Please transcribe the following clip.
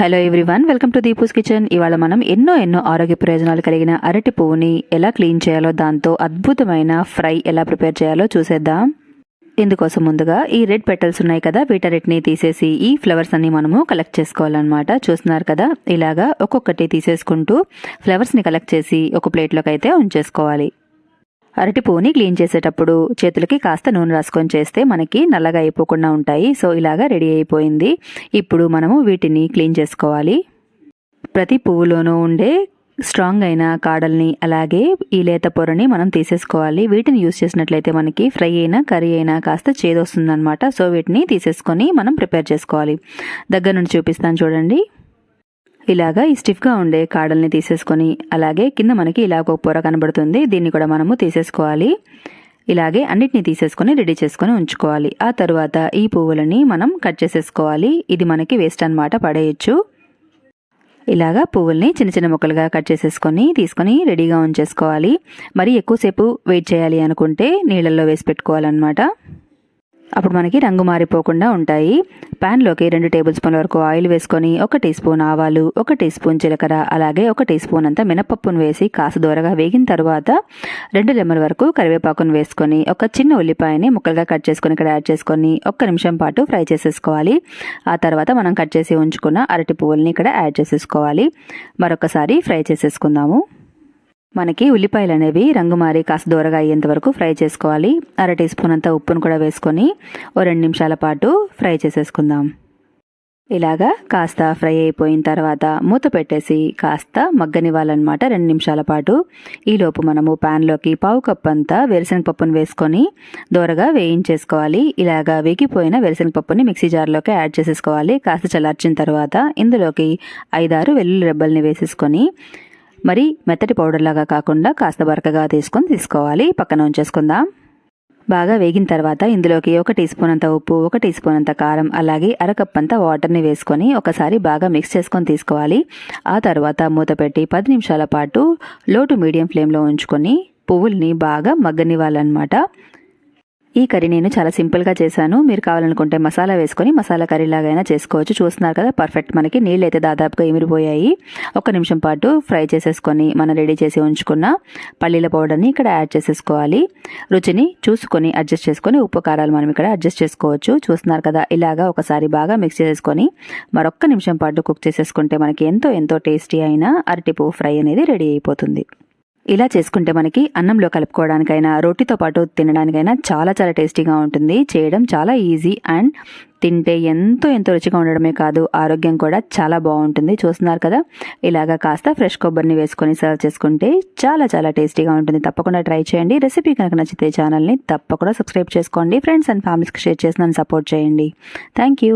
Hello everyone welcome to Deepu's kitchen ఇవాళ మనం ఎన్నో ఎన్నో ఆరోగ్య ప్రయోజనాలు కలిగిన అరటి పువ్వుని ఎలా క్లీన్ చేయాలో దాంతో అద్భుతమైన ఫ్రై ఎలా ప్రిపేర్ చేయాలో చూసేద్దాం. ఇందుకోసం ముందుగా ఈ రెడ్ పెటల్స్ ఉన్నాయి కదా వీటన్నిటిని తీసేసి ఈ ఫ్లవర్స్ అన్ని మనము కలెక్ట్ చేసుకోవాలన్నమాట. చూస్తున్నారు కదా ఇలాగా ఒక్కొక్కటి తీసేసుకుంటూ ఫ్లవర్స్ని కలెక్ట్ చేసి ఒక ప్లేట్లోకి అయితే ఉంచేసుకోవాలి. అరటి పువ్వుని క్లీన్ చేసేటప్పుడు చేతులకి కాస్త నూనె రాసుకొని చేస్తే మనకి నల్లగా అయిపోకుండా ఉంటాయి. సో ఇలాగా రెడీ అయిపోయింది. ఇప్పుడు మనము వీటిని క్లీన్ చేసుకోవాలి. ప్రతి పువ్వులోనూ ఉండే స్ట్రాంగ్ అయిన కాడల్ని అలాగే ఈ లేత పొరని మనం తీసేసుకోవాలి. వీటిని యూస్ చేసినట్లయితే మనకి ఫ్రై అయినా కర్రీ అయినా కాస్త చేదొస్తుందన్నమాట. సో వీటిని తీసేసుకొని మనం ప్రిపేర్ చేసుకోవాలి. దగ్గర నుండి చూపిస్తాను చూడండి. ఇలాగా ఈ స్టిఫ్గా ఉండే కాడల్ని తీసేసుకొని అలాగే కింద మనకి ఇలాగ ఒక పొర కనబడుతుంది. దీన్ని కూడా మనము తీసేసుకోవాలి. ఇలాగే అన్నిటిని తీసేసుకొని రెడీ చేసుకొని ఉంచుకోవాలి. ఆ తర్వాత ఈ పువ్వులని మనం కట్ చేసేసుకోవాలి. ఇది మనకి వేస్ట్ అనమాట పడేయచ్చు. ఇలాగా పువ్వుల్ని చిన్న చిన్న ముక్కలుగా కట్ చేసేసుకొని తీసుకొని రెడీగా ఉంచేసుకోవాలి. మరి ఎక్కువసేపు వెయిట్ చేయాలి అనుకుంటే నీళ్ళల్లో వేసి పెట్టుకోవాలన్నమాట. అప్పుడు మనకి రంగు మారిపోకుండా ఉంటాయి. ప్యాన్లోకి రెండు టేబుల్ స్పూన్ల వరకు ఆయిల్ వేసుకొని ఒక టీ స్పూన్ ఆవాలు ఒక టీ స్పూన్ జీలకర్ర అలాగే ఒక టీ స్పూన్ అంతా మినపప్పును వేసి కాసు దూరగా వేగిన తర్వాత రెండు లెమ్మల వరకు కరివేపాకును వేసుకొని ఒక చిన్న ఉల్లిపాయని ముక్కలుగా కట్ చేసుకొని ఇక్కడ యాడ్ చేసుకొని ఒక్క నిమిషం పాటు ఫ్రై చేసేసుకోవాలి. ఆ తర్వాత మనం కట్ చేసి ఉంచుకున్న అరటి పువ్వుల్ని ఇక్కడ యాడ్ చేసేసుకోవాలి. మరొకసారి ఫ్రై చేసేసుకుందాము. మనకి ఉల్లిపాయలు అనేవి రంగు మారి కాస్త దూరగా అయ్యేంత వరకు ఫ్రై చేసుకోవాలి. అర టీ స్పూన్ అంత ఉప్పును కూడా వేసుకొని ఓ రెండు నిమిషాల పాటు ఫ్రై చేసేసుకుందాం. ఇలాగా కాస్త ఫ్రై అయిపోయిన తర్వాత మూత పెట్టేసి కాస్త మగ్గనివ్వాలన్నమాట రెండు నిమిషాల పాటు. ఈలోపు మనము ప్యాన్లోకి పావు కప్పు అంతా వేరుశనగ పప్పును వేసుకొని దూరగా వేయించేసుకోవాలి. ఇలాగా వేగిపోయిన వేరుశనగ పప్పుని మిక్సీ జార్లోకి యాడ్ చేసేసుకోవాలి. కాస్త చల్లార్చిన తర్వాత ఇందులోకి ఐదారు వెల్లుల్లి రెబ్బల్ని వేసేసుకొని మరి మెత్తటి పౌడర్లాగా కాకుండా కాస్త బరకగా తీసుకొని తీసుకోవాలి. పక్కన ఉంచేసుకుందాం. బాగా వేగిన తర్వాత ఇందులోకి ఒక టీ స్పూన్ అంత ఉప్పు ఒక టీ స్పూన్ అంత కారం అలాగే అరకప్ అంత వాటర్ని వేసుకొని ఒకసారి బాగా మిక్స్ చేసుకొని తీసుకోవాలి. ఆ తర్వాత మూత పెట్టి పది నిమిషాల పాటు లో టు మీడియం ఫ్లేమ్లో ఉంచుకొని పువ్వుల్ని బాగా మగ్గనివ్వాలన్నమాట. ఈ కర్రీ నేను చాలా సింపుల్గా చేశాను. మీరు కావాలనుకుంటే మసాలా వేసుకొని మసాలా కర్రీ లాగైనా చేసుకోవచ్చు. చూస్తున్నారు కదా పర్ఫెక్ట్ మనకి నీళ్ళు అయితే దాదాపుగా ఎమిరిపోయాయి ఒక నిమిషం పాటు ఫ్రై చేసేసుకొని మనం రెడీ చేసి ఉంచుకున్న పల్లీల పౌడర్ని ఇక్కడ యాడ్ చేసేసుకోవాలి. రుచిని చూసుకొని అడ్జస్ట్ చేసుకొని ఉప్పు కారాలు మనం ఇక్కడ అడ్జస్ట్ చేసుకోవచ్చు. చూస్తున్నారు కదా ఇలాగా ఒకసారి బాగా మిక్స్ చేసేసుకొని మరొక్క నిమిషం పాటు కుక్ చేసేసుకుంటే మనకి ఎంతో ఎంతో టేస్టీ అయిన అరటిపువ్వు ఫ్రై అనేది రెడీ అయిపోతుంది. ఇలా చేసుకుంటే మనకి అన్నంలో కలుపుకోవడానికైనా రొట్టితో పాటు తినడానికైనా చాలా చాలా టేస్టీగా ఉంటుంది. చేయడం చాలా ఈజీ అండ్ తింటే ఎంతో ఎంతో రుచిగా ఉండడమే కాదు ఆరోగ్యం కూడా చాలా బాగుంటుంది. చూస్తున్నారు కదా? ఇలాగా కాస్త ఫ్రెష్ కొబ్బరిని వేసుకొని సర్వ్ చేసుకుంటే చాలా చాలా టేస్టీగా ఉంటుంది. తప్పకుండా ట్రై చేయండి. రెసిపీ కనుక నచ్చితే ఛానల్ని తప్పకుండా సబ్స్క్రైబ్ చేసుకోండి. ఫ్రెండ్స్ అండ్ ఫ్యామిలీస్కి షేర్ చేసి నన్ను సపోర్ట్ చేయండి. Thank you.